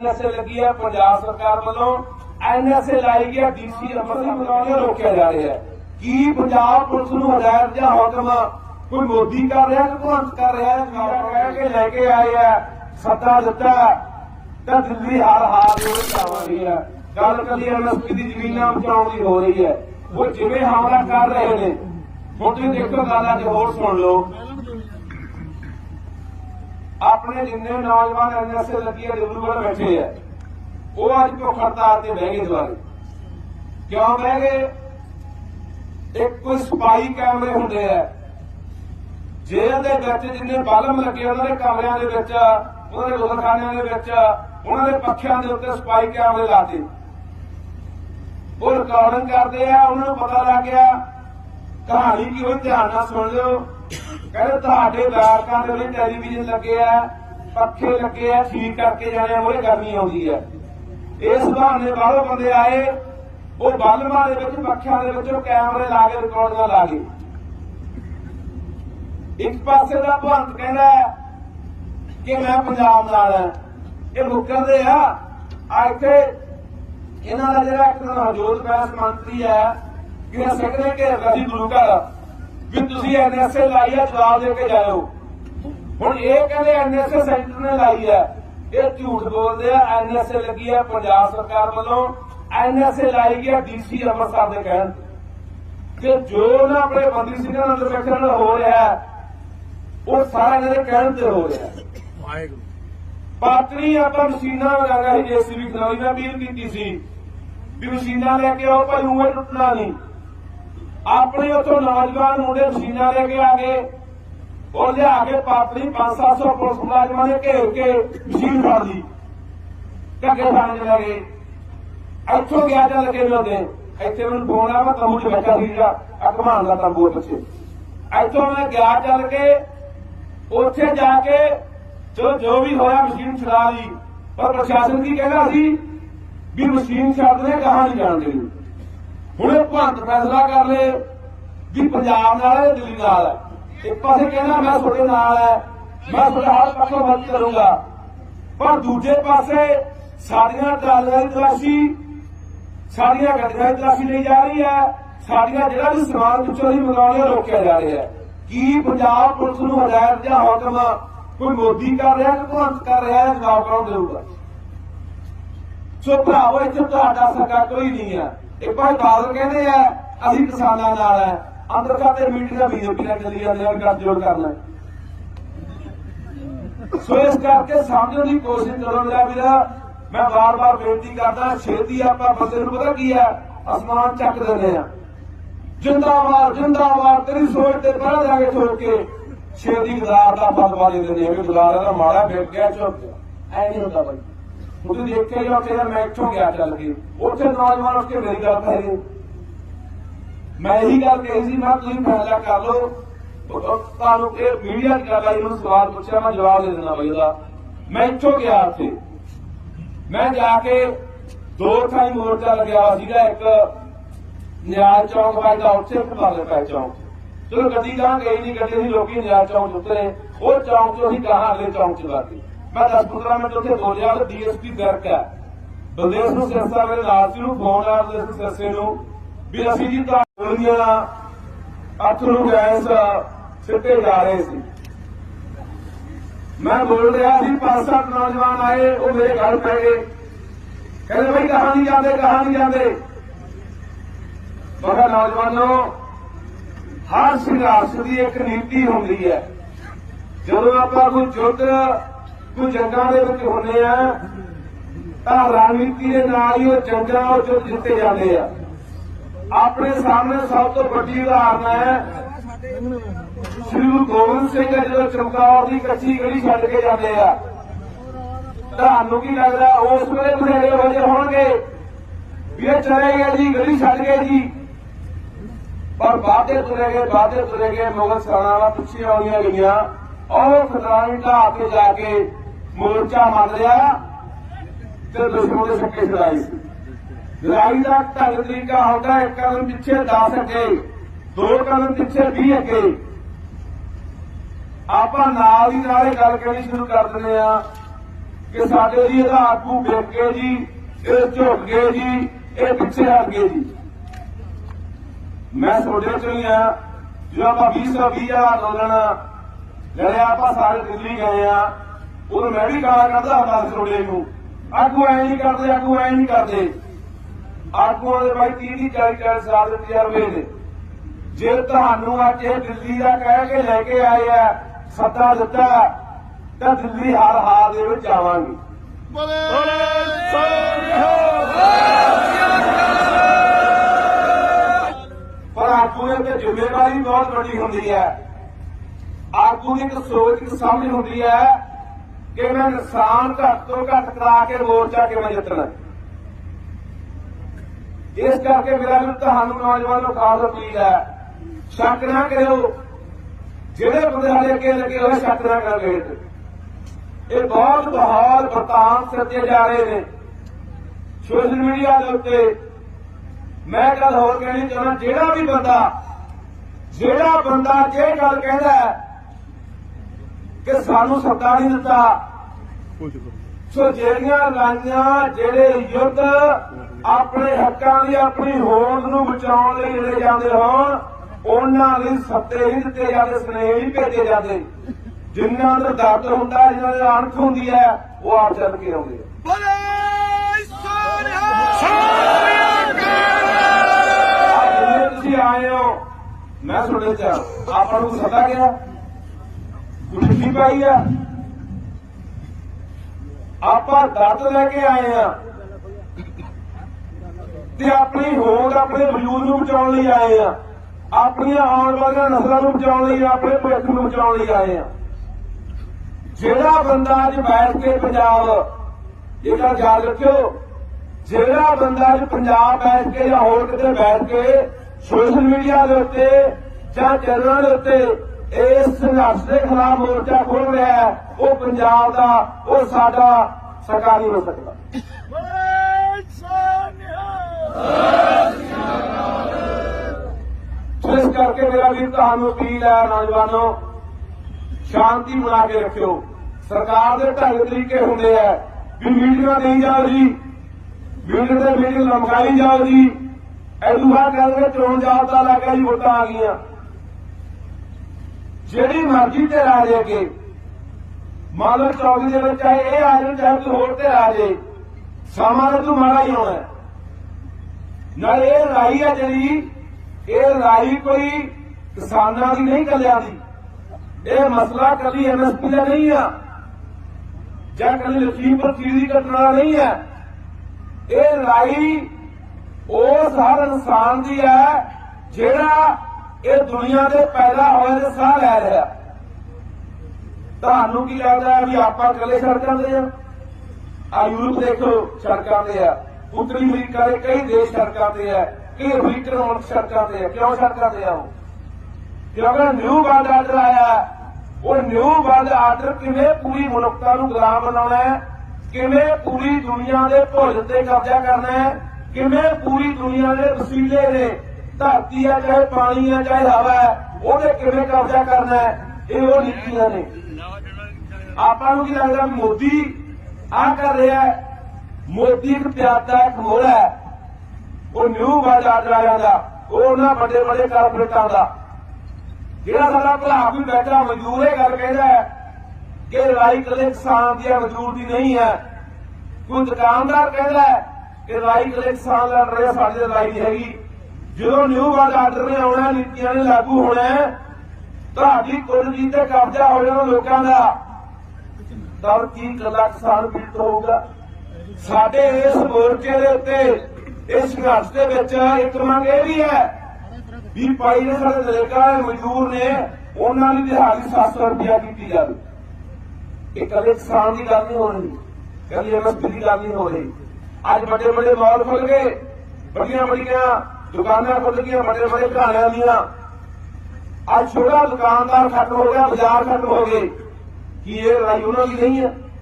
NSA ਲੱਗੀ ਹੈ, ਪੰਜਾਬ ਸਰਕਾਰ ਵੱਲੋਂ ਐਨਐਸਏ ਲਾਈ ਗਿਆ ਡੀਸੀ ਅੰਮ੍ਰਿਤਸਰ ਬਣਾਉਣੇ ਰੋਕਿਆ ਜਾ ਰਿਹਾ ਹੈ। ਕੀ ਪੰਜਾਬ ਪੁਲਿਸ ਨੂੰ ਹਦਾਇਤ ਜਾਂ ਹੁਕਮ ਕੋਈ ਮੋਦੀ ਕਰ ਰਿਹਾ ਕਿ ਭਗਵੰਤ ਕਰ ਰਿਹਾ ਹੈ? ਕਹਿ ਕੇ ਲੈ ਕੇ ਆਏ ਆ, ਸੱਦਾ ਦਿੱਤਾ ਤਾਂ ਦਿੱਲੀ ਹਾਰ ਹਾਰ ਦੇ ਵਿੱਚ ਆਵਾਂਗੀ ਹੈ ਗੱਲ ਕਦੀ ਐਮਐਸਪੀ ਦੀ ਜ਼ਮੀਨਾਂ ਬਚਾਉਣ ਦੀ ਹੋ ਰਹੀ ਹੈ। ਉਹ ਜਿਵੇਂ ਹਮਲਾ ਕਰ ਰਹੇ ਨੇ, ਹੁਣ ਦੇਖੋ ਗੱਲ ਅੱਜ ਹੋਰ ਸੁਣ ਲਓ। ਆਪਣੇ ਜਿੰਨੇ ਨੌਜਵਾਨ ਐਨਐਸਏ ਲੱਗੀ ਹੈ ਡਿਬਰੂਗੜ੍ਹ ਬੈਠੇ ਆ, ਉਹ ਅੱਜ ਭੁੱਖ ਹੜਤਾਲ ਤੇ ਬਹਿ ਗਏ ਦੁਬਾਰੇ। ਕਿਉਂ ਬਹਿ ਗਏ? ਇੱਕ ਕੋਈ ਸਪਾਈ ਕੈਮਰੇ ਹੁੰਦੇ ਆ। ਜੇਲ੍ਹ ਦੇ ਵਿੱਚ ਜਿੰਨੇ ਬਾਲਮ ਲੱਗੇ ਉਹਨਾਂ ਦੇ ਕਮਰਿਆਂ ਦੇ ਵਿੱਚ, ਉਹਨਾਂ ਦੇ ਗੁਲਖਾਨਿਆਂ ਦੇ ਵਿੱਚ, ਉਹਨਾਂ ਦੇ ਪੱਖਿਆਂ ਦੇ ਉੱਤੇ ਸਪਾਈ ਕੈਮਰੇ ਲਾਤੇ ਉਹ ਰਿਕਾਰਡਿੰਗ ਕਰਦੇ ਆ, ਉਹਨਾਂ ਨੂੰ ਪਤਾ ਲੱਗ ਗਿਆ। ਕਹਾਣੀ ਕੀ ਹੋਈ ਧਿਆਨ ਨਾਲ ਸੁਣ ਲਿਓ? ਕਹਿੰਦੇ ਤੁਹਾਡੇ ਬੈਰਕਾਂ ਦੇ ਵਿੱਚ ਟੈਲੀਵਿਜ਼ਨ ਲੱਗੇ ਆ, ਪੱਖੇ ਲੱਗੇ ਆ, ਠੀਕ ਕਰਕੇ ਜਾਣੇ ਉਹਦੇ ਗਰਮੀ ਆਉਂਦੀ ਹੈ ਇਸ ਬਹਾਨੇ ਬਾਹਰੋਂ ਬੰਦੇ ਆਏ, ਉਹ ਬਾਲਮਾਂ ਦੇ ਵਿੱਚ, ਪੱਖਿਆਂ ਦੇ ਵਿੱਚ ਕੈਮਰੇ ਲਾ ਕੇ ਰਿਕਾਰਡਿੰਗਾਂ ਲਾ ਗਏ। ਇੱਕ ਪਾਸੇ ਦਾ ਭੰਤ ਕਹਿੰਦਾ ਕਿ ਮੈਂ ਪੰਜਾਬ ਨਾਲ ਇਹ ਮੁੱਕਰਦੇ ਆ। ਆ ਇੱਥੇ ਇਹਨਾਂ ਦਾ ਜਿਹੜਾ ਇੱਕ ਹਜੂਰ ਬੈਂਸ ਮੰਤਰੀ ਹੈ ਕਿ ਸੈਕਟਰੀ ਕੇ ਰਜੀ ਗੁਰੂ ਘਰ ਵੀ ਤੁਸੀਂ ਐਨਐਸਏ ਲਾਈ ਹੈ ਜਵਾਬ ਦੇ ਕੇ ਜਾਇਓ। ਹੁਣ ਇਹ ਕਹਿੰਦੇ ਐਨਐਸਏ ਸੈਂਟਰ ਨੇ ਲਾਈ ਹੈ ਇਹ ਝੂਠ ਬੋਲਦੇ ਆ ਐਨਐਸਏ ਲੱਗੀ ਹੈ ਪੰਜਾਬ ਸਰਕਾਰ ਵੱਲੋਂ। ਐਨਐਸਏ ਲਾਈ ਗਿਆ ਡੀਸੀ ਅੰਮ੍ਰਿਤਸਰ ਦੇ ਕਹਿਣ ਕਿ ਜੋ ਨਾ ਆਪਣੇ ਬੰਦੀ ਸਿੰਘਾਂ ਨਾਲ ਇਨਫੈਕਸ਼ਨ ਹੋ ਰਿਹਾ ਉਹ ਸਾਰਾ ਇਹਨਾਂ ਦੇ ਕਹਿਣ ਤੇ ਹੋ ਰਿਹਾ। ਵਾਹਿਗੁਰੂ। ਪਾਤਰੀ ਆਪਾਂ ਮਸ਼ੀਨਾਂ ਲਗਾ ਸੀ ਜੇਸੀਬੀ ਖਨੌਰੀ ਮੈਂ ਅਪੀਲ ਕੀਤੀ ਸੀ। ਵੀ ਮਸ਼ੀਨਾਂ ਲੈ ਕੇ ਆਓ ਭਾਈ ਉਵੇਂ ਟੁੱਟਣਾ ਨਹੀਂ। ਆਪਣੇ ਉੱਥੋਂ ਨੌਜਵਾਨ ਮੁੰਡੇ ਮਸ਼ੀਨਾਂ ਲੈ ਕੇ ਆ ਗਏ। ਉਹ ਲਿਆ ਕੇ ਪਾਤਰੀ 5-700 ਪੁਲਿਸ ਮੁਲਾਜ਼ਮਾਂ ਨੇ ਘੇਰ ਕੇ ਮਸ਼ੀਨ ਫੜ ਲਈ। ਧੱਕੇ ਖਾਣੇ ਲੈ ਗਏ ਇੱਥੋਂ ਗਿਆ ਜਾਂ ਲੱਗੇ ਮਿਲਦੇ ਇੱਥੇ ਮੈਨੂੰ ਫੋਨ ਆ ਮੈਂ ਤੰਬੂ 'ਚ ਬੈਠਾ ਸੀ ਜਿਹੜਾ ਆ ਦਾ ਤੰਬੂ ਪਿੱਛੇ ਇੱਥੋਂ ਮੈਂ ਗਿਆ ਚੱਲ ਕੇ, ਉੱਥੇ ਜਾ ਕੇ ਚਲੋ ਜੋ ਵੀ ਹੋਇਆ ਮਸ਼ੀਨ ਛੁਡਾ ਲਈ। ਪਰ ਪ੍ਰਸ਼ਾਸਨ ਕੀ ਕਹਿੰਦਾ ਸੀ? ਵੀ ਮਸ਼ੀਨ ਛੱਡਨੇ ਕਹਾਂ ਨਹੀਂ ਜਾਣ ਦੇਣੀ। ਹੁਣ ਇਹ ਭੰਤ ਫੈਸਲਾ ਕਰ ਲਏ ਵੀ ਪੰਜਾਬ ਨਾਲ ਹੈ, ਦਿੱਲੀ ਨਾਲ ਹੈ। ਇੱਕ ਪਾਸੇ ਕਹਿੰਦਾ ਮੈਂ ਤੁਹਾਡੇ ਨਾਲ ਹੈ, ਮੈਂ ਤੁਹਾਡਾ ਹਰ ਪੱਖੋਂ ਮਦਦ ਕਰੂੰਗਾ। ਪਰ ਦੂਜੇ ਪਾਸੇ ਸਾਡੀਆਂ ਟਰਾਲੀਆਂ ਦੀ ਤਲਾਸ਼ੀ, ਸਾਡੀਆਂ ਗੱਡੀਆਂ ਦੀ ਤਲਾਸ਼ੀ ਲਈ ਜਾ ਰਹੀ ਹੈ, ਸਾਡੀਆਂ ਜਿਹੜਾ ਵੀ ਸਮਾਨ ਵਿੱਚੋਂ ਅਸੀਂ ਮੰਗਾਉਣੇ ਰੋਕਿਆ ਜਾ ਰਿਹਾ ਹੈ। ਕੀ ਪੰਜਾਬ ਪੁਲਿਸ ਨੂੰ ਹਦਾਇਤ ਜਾਂ ਹੁਕਮ ਕੋਈ ਮੋਦੀ ਕਰ ਰਿਹਾ ਕਿ ਭਗਵੰਤ ਕਰ ਰਿਹਾ ਹੈ, ਜਵਾਬ ਕੌਣ ਦੇਊਗਾ? ਸੋ ਭਰਾਵੋ, ਇੱਥੇ ਤੁਹਾਡਾ ਸਰਕਾਰ ਕੋਈ ਨਹੀਂ ਹੈ। ਇੱਕ ਭਾਈ ਬਾਦਲ ਕਹਿੰਦੇ ਆ, ਅਸੀਂ ਕਿਸਾਨਾਂ ਨਾਲ ਹੈ ਅੰਦਰ ਖਾਤੇ ਮੀਟਿੰਗਾਂ ਬੀਜੇਪੀ ਨਾਲ ਚੱਲੀ ਜਾਂਦੀਆਂ ਗੱਠ ਜੋੜ ਕਰਨਾ ਸੋ ਇਸ ਕਰਕੇ ਸਮਝਣ ਦੀ ਕੋਸ਼ਿਸ਼ ਕਰੋ ਮੇਰਾ ਵੀਰਾ, ਮੈਂ ਵਾਰ-ਵਾਰ ਬੇਨਤੀ ਕਰਦਾ, ਛੇਤੀ ਆਪਾਂ ਬੰਦੇ ਨੂੰ ਪਤਾ ਕੀ ਹੈ ਅਸਮਾਨ ਚੱਕ ਦਿੰਦੇ ਆ। ਜਿੰਦਾਬਾਦ ਜਿੰਦਾਬਾਦ, ਤੇਰੀ ਸੋਚ ਤੇ ਪਰਾਂ ਜਾ ਕੇ ਸੋਚ ਕੇ ਛੇਤੀ ਗਦਾਰ ਦਾ ਫਤਵਾ ਦੇ ਦਿੰਦੇ ਆ ਵੀ ਗਦਾਰ ਦਾ ਮਾੜਾ ਵਿਕ ਗਿਆ ਚੁੱਪ ਐ ਨਹੀਂ ਹੁੰਦਾ ਬਾਈ। ਤੁਸੀਂ ਦੇਖਿਆ ਜੋ ਤੇਰਾ ਮੈਂ ਇੱਥੋਂ ਗਿਆ ਚੱਲ ਕੇ? ਉੱਥੇ ਨੌਜਵਾਨ ਉੱਠ ਕੇ ਮੇਰੀ ਗੱਲ ਕਹੇ ਮੈਂ ਇਹੀ ਗੱਲ ਕਹੀ ਸੀ, ਮੈਂ ਕਿਹਾ ਤੁਸੀਂ ਫੈਸਲਾ ਕਰ ਲਓ। ਤੁਹਾਨੂੰ ਇਹ ਮੀਡੀਆ ਦੀ ਗੱਲ ਆਈ, ਮੈਨੂੰ ਸਵਾਲ ਪੁੱਛਿਆ, ਮੈਂ ਜਵਾਬ ਦੇ ਦੇਣਾ ਬਈ ਉਹਦਾ। ਮੈਂ ਇੱਥੋਂ ਗਿਆ ਉੱਥੇ। ਮੈਂ ਜਾ ਕੇ ਦੋ ਥਾਈ ਮੋਰਚਾ ਲੱਗਿਆ ਸੀਗਾ, ਇੱਕ ਨਿਆਲ ਚੌਂਕ ਵੱਜਦਾ ਉੱਥੇ ਇੱਕ ਬਾਲੇ ਪੈ ਚੌਂਕ। ਚਲੋ ਗੱਡੀ ਗਾਂ ਗਈ ਨਹੀਂ ਗੱਡੀ ਅਸੀਂ ਲੋਕੀ ਨਿਆਲ ਚੌਂਕ 'ਚ ਉਹ ਚੌਂਕ ਤੋਂ ਅਸੀਂ ਗਾਂ ਅਗਲੇ ਚੌਂਕ 'ਚ ਲੱਗ ਮੈਂ 10-15 ਮਿੰਟ ਉੱਥੇ ਬੋਲਿਆ ਤੇ ਡੀਐਸਪੀ ਗਰਕ ਹੈ। ਬਲਦੇਵ ਨੂੰ ਸਿਰਸਾ ਮੇਰੇ ਨਾਲ ਨੂੰ ਫੋਨ ਆ ਬਲਦੇਵ ਸਿਰਸੇ ਨੂੰ ਵੀ ਅਸੀਂ ਜੀ ਤਾਂ ਗੋਲੀਆਂ ਨੂੰ ਗੈਸ ਸਿੱਟੇ ਜਾ ਰਹੇ ਸੀ। ਮੈਂ ਬੋਲ ਰਿਹਾ ਸੀ, ਪੰਜ ਸੱਤ ਨੌਜਵਾਨ ਆਏ, ਉਹ ਮੇਰੇ ਘਰ ਪੈ ਗਏ। ਕਹਿੰਦੇ ਬਈ ਕਹਾਂ ਨਹੀਂ ਜਾਂਦੇ, ਕਹਾਂ ਨਹੀਂ ਜਾਂਦੇ? ਮਗਾ ਨੌਜਵਾਨੋ, ਹਰ ਸੰਘਰਸ਼ ਦੀ ਇੱਕ ਨੀਤੀ ਹੁੰਦੀ ਹੈ। ਜਦੋਂ ਆਪਾਂ ਕੋਈ ਜੁੱਧ ਕੋਈ ਜੰਗਾਂ ਦੇ ਵਿੱਚ ਹੁੰਦੇ ਆ, ਤਾਂ ਰਣਨੀਤੀ ਦੇ ਨਾਲ ਹੀ ਉਹ ਜੰਗਾਂ ਉਹ ਜੁੱਧ ਜਿੱਤੇ ਜਾਂਦੇ ਆ। ਆਪਣੇ ਸਾਹਮਣੇ ਸਭ ਤੋਂ ਵੱਡੀ ਉਦਾਹਰਨ ਹੈ, ਸ੍ਰੀ ਗੁਰੂ ਗੋਬਿੰਦ ਸਿੰਘ ਜਦੋਂ ਚਮਕੌਰ ਦੀ ਕੱਚੀ ਗਲੀ ਛੱਡ ਕੇ ਜਾਂਦੇ ਆ, ਤੁਹਾਨੂੰ ਕੀ ਲੱਗਦਾ, ਉਸ ਵੇਲੇ ਬਥੇਰੇ ਵਜੇ ਹੋਣਗੇ ਵੀ ਇਹ ਚਲੇ ਗਏ ਜੀ, ਗਲੀ ਛੱਡ ਗਏ ਜੀ। ਪਰ ਬਾਦੇ ਤੁਰੇ ਗਏ ਬਾਦੇ ਤੁਰੇ ਗਏ ਮੁਗਲ ਸੈਨਾਵਾਂ ਪਿੱਛੇ ਆਉਣੀਆਂ ਗਈਆਂ, ਉਹ ਖਤਰਾਣੀ ਢਾਹ ਤੇ ਜਾ ਕੇ ਮੋਰਚਾ ਮੰਨ ਲਿਆ ਤੇ ਦੁਸ਼ਮਣ ਦੇ ਸੱਕੇ ਛੜਾਈ ਲੜਾਈ ਦਾ ਢੰਗ ਤਰੀਕਾ ਹੁੰਦਾ, ਇੱਕ ਕਦਮ ਪਿੱਛੇ 10 ਅੱਗੇ, ਦੋ ਕਦਮ ਪਿੱਛੇ 20 ਅੱਗੇ। ਆਪਾਂ ਨਾਲ ਹੀ ਨਾਲੇ ਗੱਲ ਕਹਿਣੀ ਸ਼ੁਰੂ ਕਰ ਦਿੰਦੇ ਆ ਕਿ ਸਾਡੇ ਜੀ ਇਹਦਾ ਆਗੂ ਵੇਖ ਕੇ ਜੀ, ਇਹ ਝੁਕ ਗਏ ਜੀ, ਇਹ ਪਿੱਛੇ ਹਟ ਗਏ ਜੀ। ਮੈਂ ਤੁਹਾਡੇ ਚੋਂ ਹੀ ਆ ਜਦੋਂ ਆਪਾਂ 20 20 ਹਜ਼ਾਰ ਅੰਦੋਲਨ ਲੜਿਆ, ਆਪਾਂ ਸਾਰੇ ਦਿੱਲੀ ਗਏ ਆ ਉਦੋਂ ਮੈਂ ਵੀ ਗਾਲਾਂ ਕੱਢਦਾ ਹੁੰਦਾ ਸੀ ਤੁਹਾਡੇ ਨੂੰ ਆਗੂ ਐ ਨਹੀਂ ਕਰਦੇ ਆਗੂ ਐ ਨਹੀਂ ਕਰਦੇ। ਆਗੂਆਂ ਦੇ ਬਾਈ 30 ਦੀ 40 40 ਸਾਲ ਦੇ ਤਜਰਬੇ ਨੇ। ਜੇ ਤੁਹਾਨੂੰ ਅੱਜ ਇਹ ਦਿੱਲੀ ਦਾ ਕਹਿ ਕੇ ਲੈ ਕੇ ਆਏ ਆ ਸੱਦਾ ਦਿੱਤਾ ਤਾਂ ਦਿੱਲੀ ਹਰ ਹਾਲ ਦੇ ਵਿੱਚ ਜਾਵਾਂਗੇ ਪਰ ਆਗੂ ਦੇ ਤੇ ਜ਼ਿੰਮੇਵਾਰੀ ਬਹੁਤ ਵੱਡੀ ਹੁੰਦੀ ਹੈ। ਆਗੂ ਦੀ ਇੱਕ ਸੋਚ ਇੱਕ ਸਮਝ ਹੁੰਦੀ ਹੈ ਕਿ ਮੈਂ ਨੁਕਸਾਨ ਘੱਟ ਤੋਂ ਘੱਟ ਕਰਾ ਕੇ ਮੋਰਚਾ ਕਿਵੇਂ ਜਿੱਤਣਾ। ਇਸ ਕਰਕੇ ਮੇਰਾ ਵੀ ਤੁਹਾਨੂੰ ਨੌਜਵਾਨੋ ਖਾਸ ਅਪੀਲ ਹੈ, ਸ਼ੱਕ ਨਾ ਕਰਿਓ। ਜਿਹੜੇ ਬੰਦੇ ਸਾਡੇ ਅੱਗੇ ਲੱਗੇ ਹੋਏ, ਸ਼ੱਕ ਨਾ ਕਰੋ ਇਹ ਬਹੁਤ ਬਹੁਤ ਵਰਤਾਂਤ ਸਿਰਜੇ ਜਾ ਰਹੇ ਨੇ। ਸੋਸ਼ਲ ਮੀਡੀਆ ਦੇ ਉੱਤੇ ਮੈਂ ਗੱਲ ਹੋਰ ਕਹਿਣੀ ਚਾਹੁੰਦਾ, ਜਿਹੜਾ ਵੀ ਬੰਦਾ, ਜਿਹੜਾ ਬੰਦਾ ਜੇ ਗੱਲ ਕਹਿੰਦਾ ਕਿ ਸਾਨੂੰ ਸੱਦਾ ਨਹੀਂ ਦਿੱਤਾ ਸੋ ਜਿਹੜੀਆਂ ਲੜਾਈਆਂ ਜਿਹੜੇ ਯੁੱਧ ਆਪਣੇ ਹੱਕਾਂ ਦੀ ਆਪਣੀ ਹੋਂਦ ਨੂੰ ਬਚਾਉਣ ਲਈ ਲੜੇ ਜਾਂਦੇ ਹੋਣ ਉਹਨਾਂ ਲਈ ਸੱਤੇ ਨਹੀਂ ਦਿੱਤੇ ਜਾਂਦੇ ਸਨੇਹ ਨਹੀਂ ਭੇਜੇ ਜਾਂਦੇ। ਜਿਨ੍ਹਾਂ ਦਾ ਦਰਦ ਹੁੰਦਾ ਜਿਨ੍ਹਾਂ ਦੀ ਅਣਖ ਹੁੰਦੀ ਹੈ ਉਹ ਆਪ ਚੱਲ ਕੇ ਆਉਂਦੇ ਆ। ਆਏ ਹੋ ਮੈਂ ਤੁਹਾਡੇ ਚ ਆਪਾਂ ਨੂੰ ਸੱਦਾ ਗਿਆ। ਕੁੜੀ ਪਾਈ ਆ। ਆਪਾਂ ਦਰਦ ਲੈ ਕੇ ਆਏ ਆ। ਤੇ ਆਪਣੀ ਹੋਂਦ ਆਪਣੇ ਵਜੂਦ ਨੂੰ ਬਚਾਉਣ ਲਈ ਆਏ ਆ। ਆਪਣੀਆਂ ਆਉਣ ਵਾਲੀਆਂ ਨਸਲਾਂ ਨੂੰ ਬਚਾਉਣ ਲਈ, ਆਪਣੇ ਭਵਿੱਖ ਨੂੰ ਬਚਾਉਣ ਲਈ ਆਏ ਆ। ਜਿਹੜਾ ਬੰਦਾ ਅੱਜ ਬੈਠ ਕੇ ਪੰਜਾਬ, ਇਹ ਗੱਲ ਯਾਦ ਰੱਖਿਓ, ਜਿਹੜਾ ਬੰਦਾ ਅੱਜ ਪੰਜਾਬ ਬੈਠ ਕੇ ਜਾਂ ਹੋਰ ਕਿਤੇ ਬੈਠ ਕੇ ਸੋਸ਼ਲ ਮੀਡੀਆ ਦੇ ਉੱਤੇ ਜਾਂ ਚੈਨਲਾਂ ਦੇ ਉੱਤੇ ਇਸ ਸੰਘਰਸ਼ ਦੇ ਖਿਲਾਫ ਮੋਰਚਾ ਖੋਲ ਰਿਹਾ ਹੈ, ਉਹ ਪੰਜਾਬ ਦਾ, ਉਹ ਸਾਡਾ ਸਰਕਾਰ ਨਹੀਂ ਹੋ ਸਕਦਾ। ਇਸ ਕਰਕੇ ਮੇਰਾ ਵੀ ਤੁਹਾਨੂੰ ਅਪੀਲ ਹੈ, ਨੌਜਵਾਨੋ, ਸ਼ਾਂਤੀ ਬਣਾ ਕੇ ਰੱਖਿਓ। ਸਰਕਾਰ ਦੇ ਢੰਗ ਤਰੀਕੇ ਹੁੰਦੇ ਆ, ਵੀ ਮੀਟਿੰਗਾਂ ਨਹੀਂ ਜਾਓ ਜੀ। ਮੀਟਿੰਗ ਤੇ ਮੀਟਿੰਗ ਲਮਕਾਈ ਜਾਓ ਜੀ। ਐਡੂ ਬਾਅਦ ਕਰਕੇ ਚੋਣ ਜਾਬਤਾ ਲੱਗ ਗਿਆ ਜੀ, ਵੋਟਾਂ ਆ ਗਈਆਂ। ਜਿਹੜੀ ਮਰਜ਼ੀ ਤੇ ਆ ਜੇ ਕੇ। ਮੰਨ ਦੇ ਵਿੱਚ ਚਾਹੇ ਇਹ ਆ ਜਾਣ ਚਾਹੇ ਕੋਈ ਹੋਰ ਤੇ ਆ ਜੇ ਸਮਾਂ ਤਾਂ ਤੂੰ ਮਾੜਾ ਹੀ ਹੋਣਾ। ਨਾਲ ਇਹ ਲੜਾਈ ਹੈ ਜਿਹੜੀ, ਇਹ ਲੜਾਈ ਕੋਈ ਕਿਸਾਨਾਂ ਦੀ ਨਹੀਂ, ਕੱਲਿਆਂ ਦੀ। ਇਹ ਮਸਲਾ ਕੱਲੀ ਐਮਐਸਪੀ ਦਾ ਨਹੀਂ ਆ, ਜਾਂ ਕੱਲੀ ਲਖੀਮਪੁਰ ਖੀਰੀ ਦੀ ਘਟਨਾ ਨਹੀਂ ਹੈ ਇਹ ਲੜਾਈ ਉਸ ਹਰ ਇਨਸਾਨ ਦੀ ਹੈ ਜਿਹੜਾ ਇਹ ਦੁਨੀਆ ਦੇ ਪੈਦਾ ਹੋਏ ਦੇ ਸਾਹ ਲੈ ਰਿਹਾ। ਤੁਹਾਨੂੰ ਕੀ ਲੱਗਦਾ ਹੈ ਵੀ ਆਪਾਂ ਇਕੱਲੇ ਸੜਕਾਂ ਤੇ ਆ? ਆ ਯੂਰਪ ਦੇਖੋ, ਸੜਕਾਂ ਤੇ ਆ। ਉੱਤਰੀ ਅਮਰੀਕਾ ਦੇ ਕਈ ਦੇਸ਼ ਸੜਕਾਂ ਤੇ ਆ। ਕਈ ਅਫਰੀਕਨ ਮੁਲਕ ਸੜਕਾਂ ਤੇ ਆ। ਕਿਉਂ ਸੜਕਾਂ ਤੇ ਆ ਉਹ? ਕਿਉਂਕਿ ਨਿਊ ਵਰਲਡ ਆਰਡਰ ਆਇਆ। ਉਹ ਨਿਊ ਵਰਲਡ ਆਰਡਰ ਕਿਵੇਂ ਪੂਰੀ ਮਨੁੱਖਤਾ ਨੂੰ ਗੁਲਾਮ ਬਣਾਉਣਾ ਹੈ? ਕਿਵੇਂ ਪੂਰੀ ਦੁਨੀਆ ਦੇ ਭੋਜਨ ਤੇ ਕਬਜ਼ਾ ਕਰਨਾ ਹੈ? ਕਿਵੇਂ ਪੂਰੀ ਦੁਨੀਆ ਦੇ ਵਸੀਲੇ ਨੇ? ਧਰਤੀ ਹੈ ਚਾਹੇ ਪਾਣੀ ਹੈ ਚਾਹੇ ਹਵਾ ਹੈ ਉਹਦੇ ਕਿਵੇਂ ਕਬਜ਼ਾ ਕਰਨਾ ਹੈ, ਇਹ ਉਹ ਨੀਤੀਆਂ ਨੇ। ਆਪਾਂ ਨੂੰ ਕੀ ਲੱਗਦਾ, ਮੋਦੀ ਆ ਕਰ ਰਿਹਾ ਹੈ, ਮੋਦੀ ਇੱਕ ਪਿਆਦਾ ਇੱਕ ਮੋਹਰਾ ਹੈ, ਉਹ ਨਿਊ ਬਾਜ਼ਾਰ ਆਰਡਰ ਆ ਜਾਂਦਾ ਉਹ ਉਹਨਾਂ ਵੱਡੇ ਵੱਡੇ ਕਾਰਪੋਰੇਟਾਂ ਦਾ। ਜਿਹੜਾ ਸਾਡਾ ਭਰਾ ਵੀ ਬੈਠਾ, ਮਜ਼ਦੂਰ ਇਹ ਗੱਲ ਕਹਿੰਦਾ ਕਿ ਲੜਾਈ ਇਕੱਲੇ ਕਿਸਾਨ ਦੀ ਹੈ ਮਜ਼ਦੂਰ ਦੀ ਨਹੀਂ ਹੈ। ਕੋਈ ਦੁਕਾਨਦਾਰ ਕਹਿੰਦਾ ਕਿ ਲੜਾਈ ਇਕੱਲੇ ਕਿਸਾਨ ਲੜ ਰਹੇ, ਸਾਡੇ ਸਾਡੀ ਲੜਾਈ ਹੈਗੀ। ਜਦੋਂ ਨਿਊ ਵਰਡ ਆਰਡਰ ਨੇ ਆਉਣਾ, ਨੀਤੀਆਂ ਨੇ ਲਾਗੂ ਹੋਣਾ, ਤੁਹਾਡੀ ਕੁੱਲ ਜੀ ਤੇ ਕਬਜ਼ਾ ਹੋ ਜਾਣਾ ਲੋਕਾਂ ਦਾ। ਤਾਂ ਕੀ ਕੱਲਾ ਕਿਸਾਨ ਪੀੜਤ ਹੋਊਗਾ? ਸਾਡੇ ਇਸ ਮੋਰਚੇ ਦੇ ਉੱਤੇ, ਇਸ ਸੰਘਰਸ਼ ਦੇ ਵਿੱਚ ਇੱਕ ਮੰਗ ਇਹ ਵੀ ਹੈ ਵੀ ਭਾਈ ਨੇ ਸਾਡੇ ਨਰੇਗਾ ਮਜ਼ਦੂਰ ਨੇ, ਉਹਨਾਂ ਦੀ ਦਿਹਾੜੀ 700 ਰੁਪਇਆ ਕੀਤੀ ਜਾਵੇ। ਇਹ ਕਦੇ ਕਿਸਾਨ ਦੀ ਗੱਲ ਨਹੀਂ ਹੋ ਰਹੀ, ਕਦੇ ਐਮਐਸਪੀ ਦੀ ਗੱਲ ਨਹੀਂ ਹੋ ਰਹੀ। ਅੱਜ ਵੱਡੇ ਵੱਡੇ ਮਾਲ ਖੁੱਲ ਗਏ ਵੱਡੀਆਂ ਵੱਡੀਆਂ ਦੁਕਾਨਾਂ ਖੁੱਲ ਗਈਆਂ, ਵੱਡੇ ਵੱਡੇ ਘਰਾਣਿਆਂ ਦੀਆਂ। ਅੱਜ ਛੋਟਾ ਦੁਕਾਨਦਾਰ ਖਤਮ ਹੋ ਗਿਆ, ਬਾਜ਼ਾਰ ਖਤਮ ਹੋ ਗਏ। ਕੀ ਇਹ ਲੜਾਈ ਉਹਨਾਂ ਦੀ ਨਹੀਂ ਹੈ?